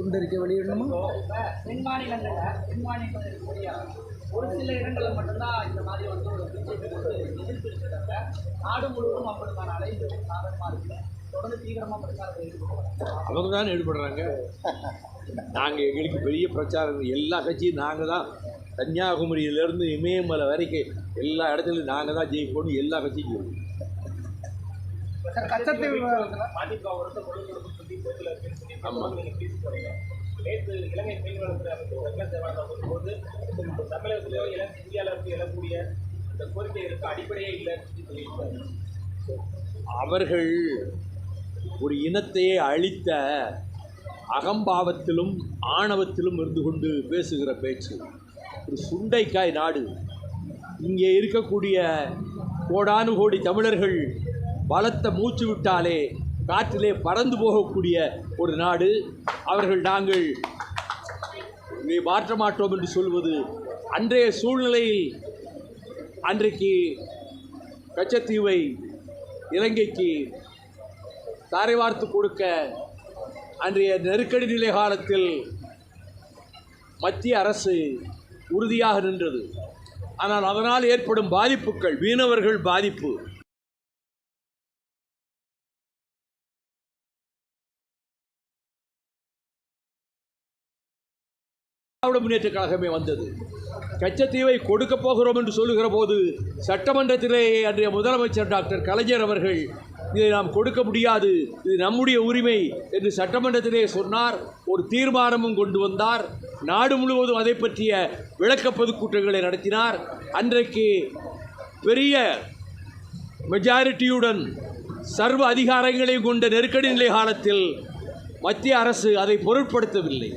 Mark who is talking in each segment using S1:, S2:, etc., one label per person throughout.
S1: துண்டறிக்கை வெளியிடணுமா
S2: தென் மாநிலங்களில் தென் மாநிலங்களில் இருக்கக்கூடிய ஒரு சில இடங்களில் மட்டும்தான் இந்த மாதிரி வந்து ஒரு பிஜேபி வந்து எதிர்ப்பு இருக்கிறாங்க நாடு முழுவதும் அவங்களுக்கான அழைப்பு சாதகமாக இருக்கு. தொடர்ந்து தீவிரமாக பிரச்சாரத்தில் ஈடுபடுறாங்க.
S3: அவங்க தான் ஈடுபடுறாங்க. நாங்கள் எங்களுக்கு பெரிய பிரச்சாரம். எல்லா கட்சியும் நாங்கள் தான். கன்னியாகுமரியிலேருந்து இமயமலை வரைக்கும் எல்லா இடத்துலையும் நாங்கள் தான் ஜெயிப்போம்னு எல்லா கட்சியும் சொல்லுவோம்
S1: சார் கச்சத்தீவு
S2: இருக்குன்னு சொல்லி நீங்கள் பேசி போறீங்க. நேற்று இலங்கை மீன்வளத்துறை அமைச்சர் இலங்கை அடிப்படையே இல்லைன்னு சொல்லி
S3: அவர்கள் ஒரு இனத்தையே அழித்த அகம்பாவத்திலும் ஆணவத்திலும் இருந்து கொண்டு பேசுகிற பேச்சு. ஒரு சுண்டைக்காய் நாடு. இங்கே இருக்கக்கூடிய கோடானு கோடி தமிழர்கள் பலத்த மூச்சு விட்டாலே காற்றிலே பறந்து போகக்கூடிய ஒரு நாடு. அவர்கள் நாங்கள் இதை மாற்ற மாட்டோம் என்று சொல்வது அன்றைய சூழ்நிலையில் அன்றைக்கு கச்சத்தீவை இலங்கைக்கு தாரை வார்த்து கொடுக்க அன்றைய நெருக்கடி நிலை காலத்தில் மத்திய அரசு உறுதியாக நின்றது. ஆனால் அதனால் ஏற்படும் பாதிப்புகள் மீனவர்கள் பாதிப்பு திராவிட முன்னேற்ற கழகமே வந்தது. கச்சத்தீவை கொடுக்க போகிறோம் என்று சொல்லுகிற போது சட்டமன்றத்திலேயே அன்றைய முதலமைச்சர் டாக்டர் கலைஞர் அவர்கள் இதை நாம் கொடுக்க முடியாது. இது நம்முடைய உரிமை என்று சட்டமன்றத்திலே சொன்னார். ஒரு தீர்மானமும் கொண்டு வந்தார். நாடு முழுவதும் அதை பற்றிய விளக்க பொதுக்கூட்டங்களை நடத்தினார். அன்றைக்கு பெரிய மெஜாரிட்டியுடன் சர்வ அதிகாரங்களையும் கொண்ட நெருக்கடி நிலை காலத்தில் மத்திய அரசு அதை பொருட்படுத்தவில்லை.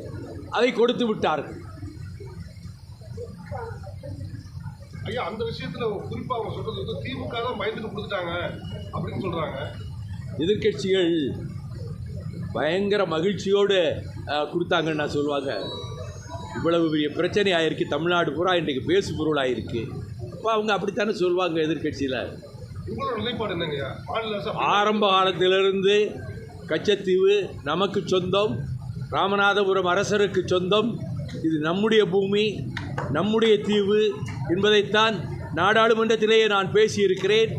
S3: அதை கொடுத்து விட்டார்கள்.
S4: ஐயா அந்த விஷயத்துல குறிப்பா அவங்க சொல்றது வந்து திமுக தான் பயந்துட்டு கொடுத்துட்டாங்க அப்படின்னு சொல்றாங்க.
S3: எதிர்க்கட்சிகள் பயங்கர மகிழ்ச்சியோடு கொடுத்தாங்கன்னு நான் சொல்லுவாங்க. இவ்வளவு பெரிய பிரச்சனை ஆயிருக்கு தமிழ்நாடு பூரா இன்றைக்கு பேசு பொருள் ஆயிருக்கு இப்போ அவங்க அப்படித்தானே சொல்லுவாங்க
S4: அப்படி-
S3: ஆரம்ப காலத்திலிருந்து கச்சத்தீவு நமக்கு சொந்தம் ராமநாதபுரம் அரசருக்கு சொந்தம். இது நம்முடைய பூமி நம்முடைய தீவு என்பதைத்தான் நாடாளுமன்றத்திலேயே நான் பேசியிருக்கிறேன்.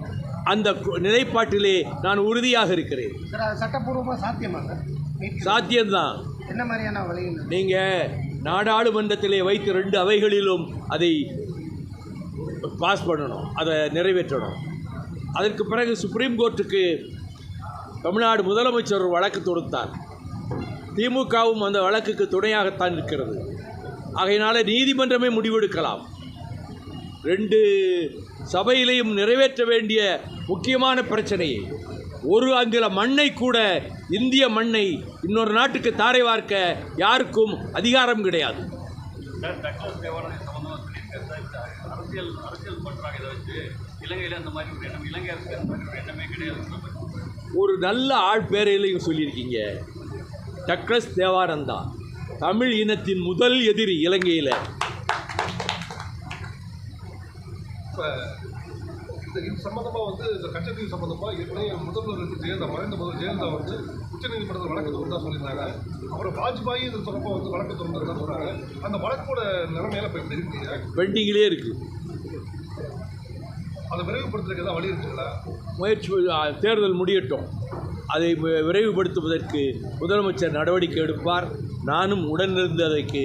S3: அந்த நிலைப்பாட்டிலே நான் உறுதியாக இருக்கிறேன்.
S1: சட்டப்பூர்வமாக சாத்தியமா சார்? மீட்கிறது?
S3: சாத்தியம்தான்.
S1: என்ன மாதிரியான வழிகள்?
S3: நீங்கள் நாடாளுமன்றத்திலே வைத்து ரெண்டு அவைகளிலும் அதை பாஸ் பண்ணணும் அதை நிறைவேற்றணும். அதற்கு பிறகு சுப்ரீம் கோர்ட்டுக்கு தமிழ்நாடு முதலமைச்சர் ஒரு வழக்கு தொடுத்தார். திமுகவும் அந்த வழக்குக்கு துணையாகத்தான் இருக்கிறது ஆகையினால நீதிமன்றமே முடிவெடுக்கலாம். ரெண்டு சபையிலையும் நிறைவேற்ற வேண்டிய முக்கியமான பிரச்சனையை ஒரு அங்குல மண்ணை கூட இந்திய மண்ணை இன்னொரு நாட்டுக்கு தாரை வார்க்க யாருக்கும் அதிகாரம் கிடையாது.
S5: ஒரு
S3: நல்ல ஆள் பேரையிலையும் சொல்லியிருக்கீங்க. டக்ளஸ் தேவானந்தா தமிழ் இனத்தின் முதல் எதிரி இலங்கையில்.
S4: இது சம்பந்தமா வந்து இந்த கச்சத்தீவு சம்பந்தமா ஏற்கனவே முதல்வர் ஜெயலலிதா மறைந்த ஜெயலலிதா வந்து உச்சநீதிமன்றத்தில் வழக்கு தொடர்ந்தா சொல்லியிருந்தாங்க. அப்புறம் வாஜ்பாய் இது தொடர்பாக வந்து வழக்கு தொடர்ந்ததா சொல்றாங்க அந்த வழக்கோட நிலைமையில இப்ப எப்படி
S3: பெண்டிங்கிலே இருக்குது
S4: அதை விரைவுபடுத்துறதுக்கு ஏதாவது வழி இருக்குங்களா?
S3: முயற்சி தேர்தல் முடியட்டும். அதை வி- விரைவுபடுத்துவதற்கு முதலமைச்சர் நடவடிக்கை எடுப்பார். நானும் உடனிருந்து அதற்கு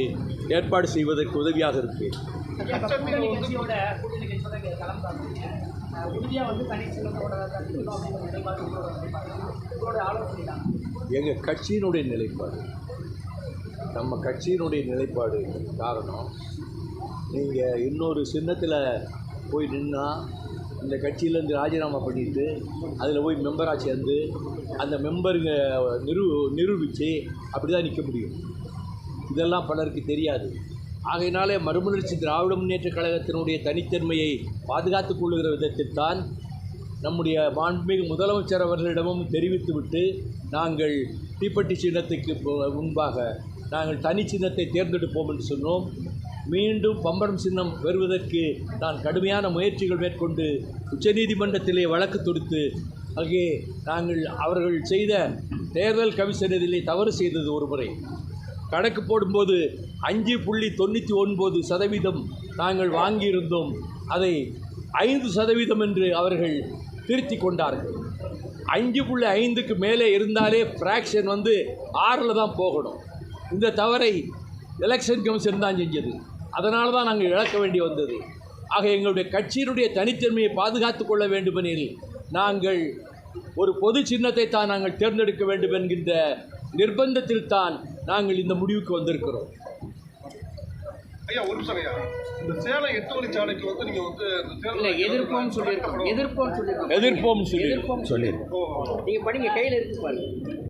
S3: ஏற்பாடு செய்வதற்கு உதவியாக இருப்பேன். எங்கள் கட்சியினுடைய நிலைப்பாடு நம்ம கட்சியினுடைய நிலைப்பாடு காரணம் நீங்கள் இன்னொரு சின்னத்தில் போய் நின்னா இந்த கட்சியிலேருந்து ராஜினாமா பண்ணிட்டு அதில் போய் மெம்பராக சேர்ந்து அந்த மெம்பருங்க நிரு நிரூபித்து அப்படி தான் நிற்க முடியும். இதெல்லாம் பலருக்கு தெரியாது. ஆகையினாலே மறுமலர்ச்சி திராவிட முன்னேற்ற கழகத்தினுடைய தனித்தன்மையை பாதுகாத்துக் கொள்ளுகிற விதத்தில்தான் நம்முடைய மாண்புமிகு முதலமைச்சர் அவர்களிடமும் தெரிவித்துவிட்டு நாங்கள் தீப்பெட்டி சின்னத்துக்கு முன்பாக நாங்கள் தனி சின்னத்தை தேர்ந்தெடுப்போம் என்று சொன்னோம். மீண்டும் பம்பரம் சின்னம் பெறுவதற்கு நான் கடுமையான முயற்சிகள் மேற்கொண்டு உச்சநீதிமன்றத்திலே வழக்கு தொடுத்து அங்கே நாங்கள் அவர்கள் செய்த தேர்தல் கமிஷனரிலே தவறு செய்தது ஒரு முறை. கணக்கு போடும்போது அஞ்சு புள்ளி தொண்ணூற்றி ஒன்பது சதவீதம் நாங்கள் வாங்கியிருந்தோம். அதை ஐந்து சதவீதம் என்று அவர்கள் திருத்தி கொண்டார்கள். அஞ்சு புள்ளி ஐந்துக்கு மேலே இருந்தாலே ஃப்ராக்ஷன் வந்து ஆறில் தான் போகணும். இந்த தவறை எலெக்ஷன் கமிஷன் தான் செஞ்சது. அதனால தான் நாங்கள் இழக்க வேண்டி வந்தது. ஆக எங்களுடைய கட்சியினுடைய தனித்தன்மையை பாதுகாத்து கொள்ள வேண்டுமெனில் நாங்கள் ஒரு பொது சின்னத்தை தான் நாங்கள் தேர்ந்தெடுக்க வேண்டும் என்கின்ற நிர்பந்தத்தில் தான் நாங்கள் இந்த முடிவுக்கு வந்திருக்கிறோம்.
S4: ஐயா ஒரு நிமிஷம் ஐயா. இந்த சேலம் எட்டு வழிச்சாலைக்கு வந்து நீங்க வந்து இந்த சேலம்
S2: இல்லை எதிர்ப்போம்னு சொல்லியிருக்கோம். எதிர்ப்போம்னு சொல்லியிருக்கோம்.
S3: எதிர்ப்போம் சொல்லி
S2: எதிர்ப்போம்
S3: சொல்லி
S4: ஓ,
S2: நீங்கள் படிங்க கையில் இருக்கு பாருங்க.